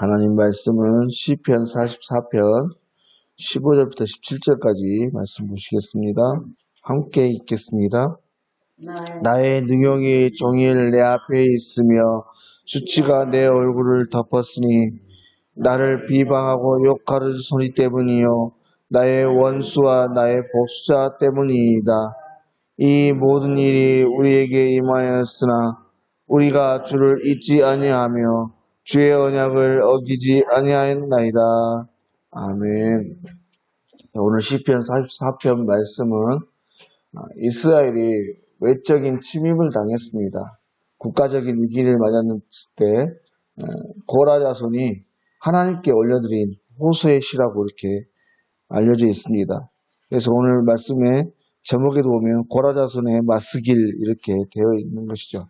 하나님 말씀은 시편 44편 15절부터 17절까지 말씀 보시겠습니다. 함께 읽겠습니다. 나의 능용이 종일 내 앞에 있으며 수치가 내 얼굴을 덮었으니 나를 비방하고 욕하는 소리 때문이요 나의 원수와 나의 복수자 때문이다. 이 모든 일이 우리에게 임하였으나 우리가 주를 잊지 아니하며 주의 언약을 어기지 아니하였나이다. 아멘. 오늘 시편 44편 말씀은 아, 이스라엘이 외적인 침입을 당했습니다. 국가적인 위기를 맞았을 때 어, 고라 자손이 하나님께 올려드린 호소의 시라고 이렇게 알려져 있습니다. 그래서 오늘 말씀의 제목에도 보면 고라 자손의 마스길 이렇게 되어 있는 것이죠.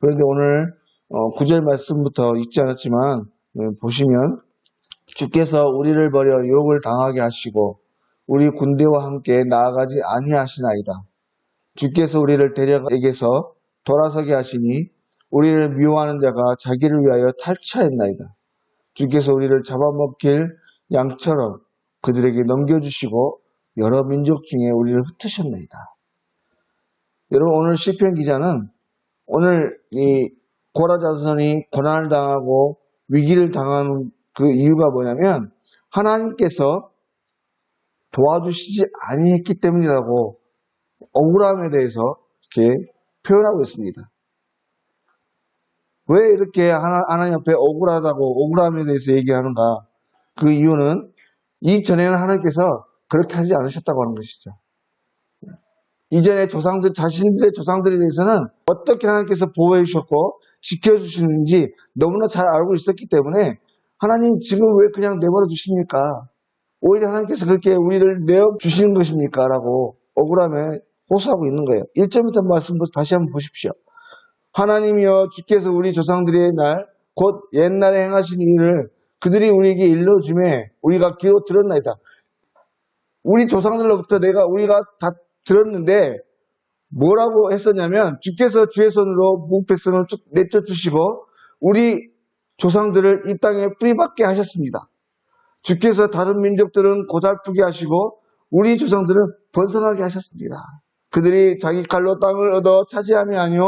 그런데 오늘 어, 9절 말씀부터 읽지 않았지만 네, 보시면 주께서 우리를 버려 유혹을 당하게 하시고 우리 군대와 함께 나아가지 아니하시나이다. 주께서 우리를 데려가게서 돌아서게 하시니 우리를 미워하는 자가 자기를 위하여 탈취하였나이다. 주께서 우리를 잡아먹힐 양처럼 그들에게 넘겨주시고 여러 민족 중에 우리를 흩으셨나이다. 여러분 오늘 시편 기자는 오늘 이 고라 자손이 고난을 당하고 위기를 당하는 그 이유가 뭐냐면 하나님께서 도와주시지 아니했기 때문이라고 억울함에 대해서 이렇게 표현하고 있습니다. 왜 이렇게 하나, 하나님 앞에 억울하다고 억울함에 대해서 얘기하는가? 그 이유는 이전에는 하나님께서 그렇게 하지 않으셨다고 하는 것이죠. 이전에 조상들, 자신들의 조상들에 대해서는 어떻게 하나님께서 보호해 주셨고 지켜주시는지 너무나 잘 알고 있었기 때문에 하나님 지금 왜 그냥 내버려 두십니까? 오히려 하나님께서 그렇게 우리를 내어 주시는 것입니까? 라고 억울함에 호소하고 있는 거예요. 1절부터 말씀 다시 한번 보십시오. 하나님이여 주께서 우리 조상들의 날, 곧 옛날에 행하신 일을 그들이 우리에게 일러주매 우리가 귀로 들었나이다. 우리 조상들로부터 내가 우리가 다 들었는데 뭐라고 했었냐면 주께서 주의 손으로 무백성을 내쫓으시고 우리 조상들을 이 땅에 뿌리박게 하셨습니다. 주께서 다른 민족들은 고달프게 하시고 우리 조상들은 번성하게 하셨습니다. 그들이 자기 칼로 땅을 얻어 차지함이 아니요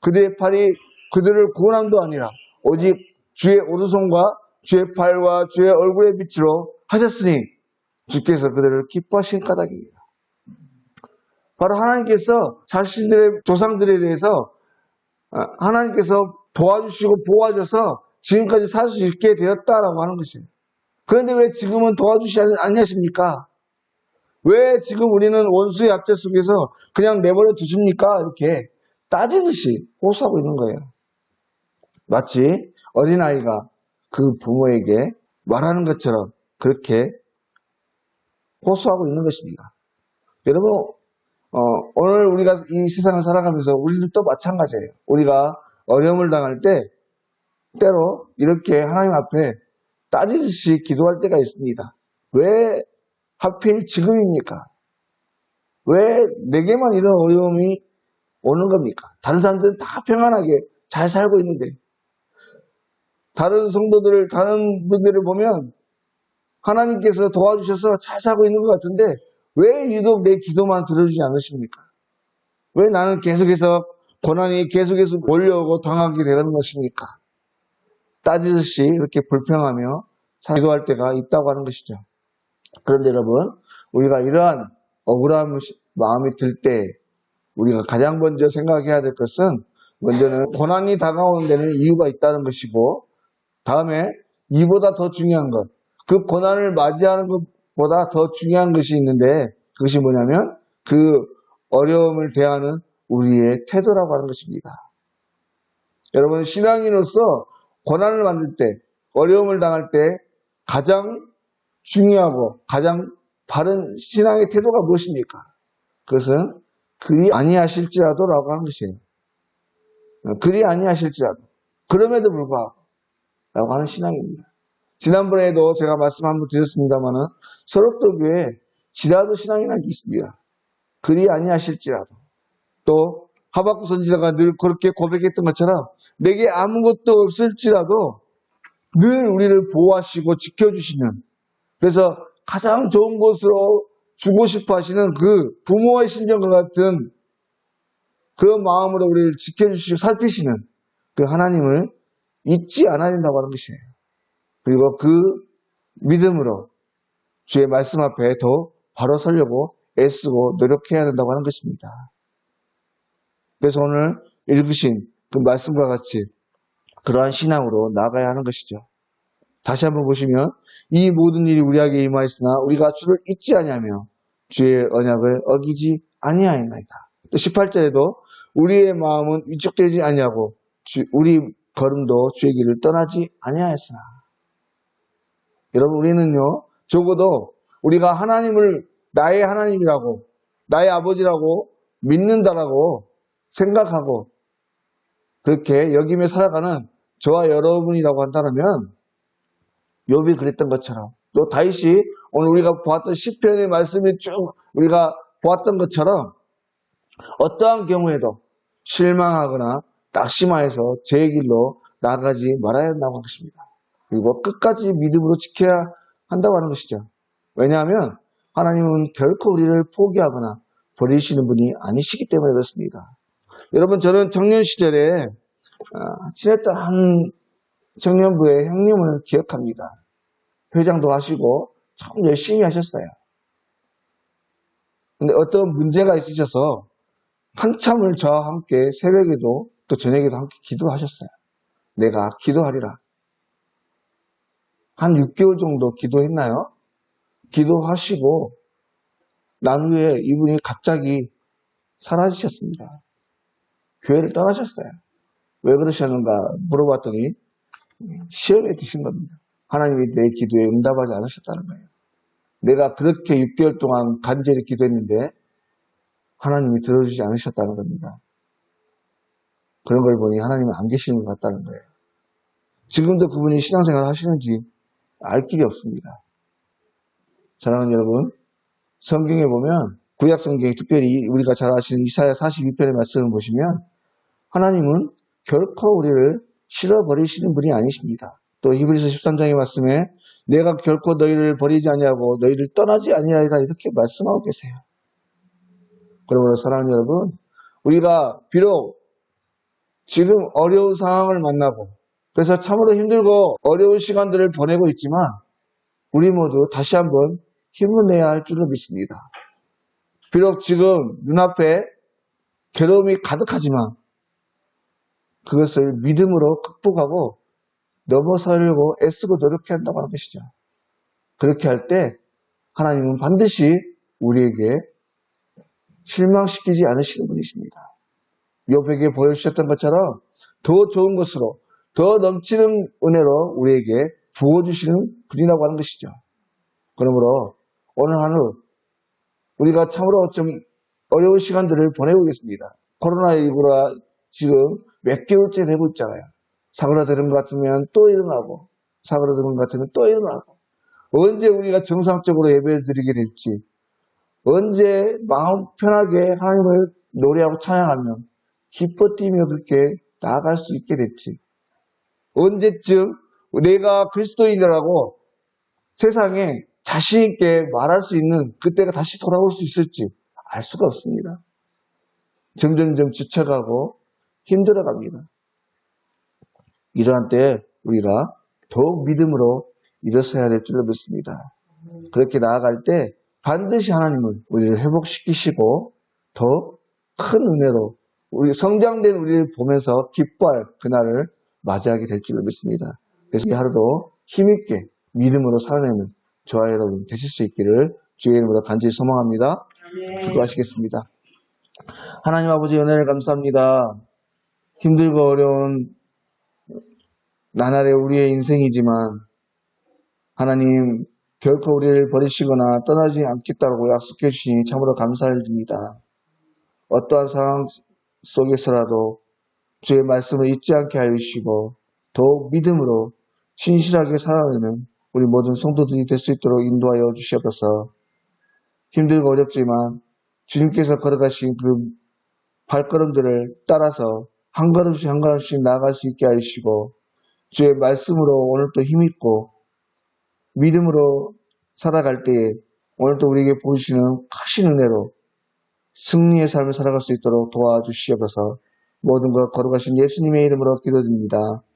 그들의 팔이 그들을 구원함도 아니라 오직 주의 오른손과 주의 팔과 주의 얼굴의 빛으로 하셨으니 주께서 그들을 기뻐하신 까닭입니다. 바로 하나님께서 자신들의 조상들에 대해서 아, 하나님께서 도와주시고 보호하셔서 지금까지 살 수 있게 되었다라고 하는 것이에요. 그런데 왜 지금은 도와주시지 않냐십니까? 왜 지금 우리는 원수의 압제 속에서 그냥 내버려 두십니까? 이렇게 따지듯이 호소하고 있는 거예요. 마치 어린아이가 그 부모에게 말하는 것처럼 그렇게 호소하고 있는 것입니다. 여러분, 어, 오늘 우리가 이 세상을 살아가면서 우리는 또 마찬가지예요. 우리가 어려움을 당할 때 때로 이렇게 하나님 앞에 따지듯이 기도할 때가 있습니다. 왜 하필 지금입니까? 왜 내게만 이런 어려움이 오는 겁니까? 다른 사람들은 다 평안하게 잘 살고 있는데 다른 성도들, 다른 분들을 보면 하나님께서 도와주셔서 잘 살고 있는 것 같은데 왜 유독 내 기도만 들어주지 않으십니까? 왜 나는 계속해서 고난이 계속해서 몰려오고 당하게 되는 것입니까? 따지듯이 이렇게 불평하며 기도할 때가 있다고 하는 것이죠. 그런데 여러분, 우리가 이러한 억울한 마음이 들 때 우리가 가장 먼저 생각해야 될 것은 먼저는 고난이 다가오는 데는 이유가 있다는 것이고 다음에 이보다 더 중요한 것, 그 고난을 맞이하는 것보다 더 중요한 것이 있는데 그것이 뭐냐면 그 어려움을 대하는 우리의 태도라고 하는 것입니다. 여러분 신앙인으로서 고난을 만들 때 어려움을 당할 때 가장 중요하고 가장 바른 신앙의 태도가 무엇입니까? 그것은 그리 아니하실지라도라고 하는 것이에요. 그리 아니하실지라도 그럼에도 불구하고 라고 하는 신앙입니다. 지난번에도 제가 말씀 한번 드렸습니다만은 서럽도교에 지라도 신앙이라는 게 있습니다. 그리 아니하실지라도 또 하박국 선지자가 늘 그렇게 고백했던 것처럼 내게 아무것도 없을지라도 늘 우리를 보호하시고 지켜주시는 그래서 가장 좋은 곳으로 주고 싶어 하시는 그 부모의 심정과 같은 그 마음으로 우리를 지켜주시고 살피시는 그 하나님을 잊지 않아야 된다고 하는 것이에요. 그리고 그 믿음으로 주의 말씀 앞에 더 바로 서려고 애쓰고 노력해야 된다고 하는 것입니다. 그래서 오늘 읽으신 그 말씀과 같이 그러한 신앙으로 나가야 하는 것이죠. 다시 한번 보시면 이 모든 일이 우리에게 임하였으나 우리가 주를 잊지 아니하며 주의 언약을 어기지 아니하였나이다. 또 18절에도 우리의 마음은 위축되지 아니하고 주- 우리 걸음도 주의 길을 떠나지 아니하였으나 여러분 우리는요 적어도 우리가 하나님을 나의 하나님이라고 나의 아버지라고 믿는다라고 생각하고 그렇게 여김에 살아가는 저와 여러분이라고 한다면 욥이 그랬던 것처럼 또 다윗이 오늘 우리가 보았던 시편의 말씀이 쭉 우리가 보았던 것처럼 어떠한 경우에도 실망하거나 낙심하여서 제 길로 나가지 말아야 한다고 것입니다. 그리고 끝까지 믿음으로 지켜야 한다고 하는 것이죠. 왜냐하면 하나님은 결코 우리를 포기하거나 버리시는 분이 아니시기 때문에 그렇습니다. 여러분 저는 청년 시절에 아, 지냈던 한 청년부의 형님을 기억합니다. 회장도 하시고 참 열심히 하셨어요. 근데 어떤 문제가 있으셔서 한참을 저와 함께 새벽에도 또 저녁에도 함께 기도하셨어요. 내가 기도하리라. 한 6개월 정도 기도했나요? 기도하시고 난 후에 이분이 갑자기 사라지셨습니다. 교회를 떠나셨어요. 왜 그러셨는가 물어봤더니 시험에 드신 겁니다. 하나님이 내 기도에 응답하지 않으셨다는 거예요. 내가 그렇게 6개월 동안 간절히 기도했는데 하나님이 들어주지 않으셨다는 겁니다. 그런 걸 보니 하나님은 안 계시는 것 같다는 거예요. 지금도 그분이 신앙생활 하시는지 알 길이 없습니다. 사랑하는 여러분, 성경에 보면 구약 성경에 특별히 우리가 잘 아시는 이사야 42편의 말씀을 보시면 하나님은 결코 우리를 실어버리시는 분이 아니십니다. 또 히브리서 13장의 말씀에 내가 결코 너희를 버리지 아니하고 너희를 떠나지 아니하리라 이렇게 말씀하고 계세요. 그러므로 사랑하는 여러분, 우리가 비록 지금 어려운 상황을 만나고 그래서 참으로 힘들고 어려운 시간들을 보내고 있지만 우리 모두 다시 한번 힘을 내야 할 줄을 믿습니다. 비록 지금 눈앞에 괴로움이 가득하지만 그것을 믿음으로 극복하고 넘어서려고 애쓰고 노력해야 한다고 하는 것이죠. 그렇게 할 때 하나님은 반드시 우리에게 실망시키지 않으시는 분이십니다. 욥에게 보여주셨던 것처럼 더 좋은 것으로 더 넘치는 은혜로 우리에게 부어주시는 분이라고 하는 것이죠. 그러므로 오늘 하루 우리가 참으로 좀 어려운 시간들을 보내고 있습니다. 코로나19가 지금 몇 개월째 되고 있잖아요. 사그라드는 것 같으면 또 일어나고 사그라드는 것 같으면 또 일어나고 언제 우리가 정상적으로 예배를 드리게 될지 언제 마음 편하게 하나님을 노래하고 찬양하면 기뻐 뛰며 그렇게 나아갈 수 있게 될지 언제쯤 내가 그리스도인이라고 세상에 자신 있게 말할 수 있는 그때가 다시 돌아올 수 있을지 알 수가 없습니다. 점점점 지쳐가고 힘들어갑니다. 이러한 때 우리가 더욱 믿음으로 일어서야 될 줄을 믿습니다. 그렇게 나아갈 때 반드시 하나님은 우리를 회복시키시고 더 큰 은혜로 우리 성장된 우리를 보면서 기뻐할 그날을 맞이하게 될 줄을 믿습니다. 그래서 이 하루도 힘있게 믿음으로 살아내는 저와 여러분 되실 수 있기를 주의 이름으로 간절히 소망합니다. 기도하시겠습니다. 하나님 아버지 은혜를 감사합니다. 힘들고 어려운 나날의 우리의 인생이지만 하나님 결코 우리를 버리시거나 떠나지 않겠다고 약속해 주시니 참으로 감사를 드립니다. 어떠한 상황 속에서라도 주의 말씀을 잊지 않게 하여 주시고 더욱 믿음으로 신실하게 살아가는 우리 모든 성도들이 될 수 있도록 인도하여 주시옵소서. 힘들고 어렵지만 주님께서 걸어가신 그 발걸음들을 따라서 한 걸음씩 한 걸음씩 나아갈 수 있게 하시고 주의 말씀으로 오늘 또 힘있고 믿음으로 살아갈 때에 오늘 또 우리에게 보이시는 크신 은혜로 승리의 삶을 살아갈 수 있도록 도와주시옵소서 모든 것 거룩하신 예수님의 이름으로 기도드립니다.